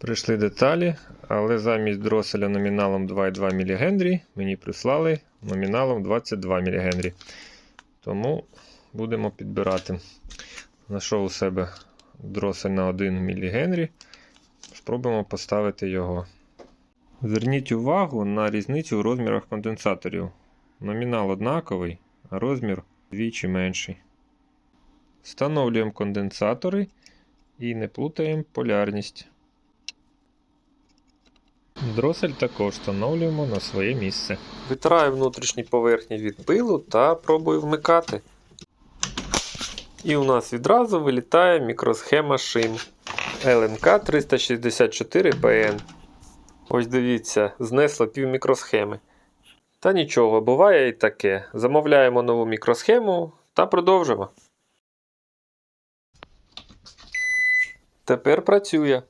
Прийшли деталі, але замість дроселя номіналом 2,2 мГ мені прислали номіналом 22 мГ. Тому будемо підбирати. Знайшов у себе дросель на 1 мГ. Спробуємо поставити його. Зверніть увагу на різницю у розмірах конденсаторів. Номінал однаковий, а розмір двічі менший. Встановлюємо конденсатори і не плутаємо полярність. Дросель також встановлюємо на своє місце. Витираю внутрішні поверхні від пилу та пробую вмикати. І у нас відразу вилітає мікросхема шин LNK 364PN. Ось дивіться, знесло пів мікросхеми. Та нічого, буває і таке. Замовляємо нову мікросхему та продовжимо. Тепер працює.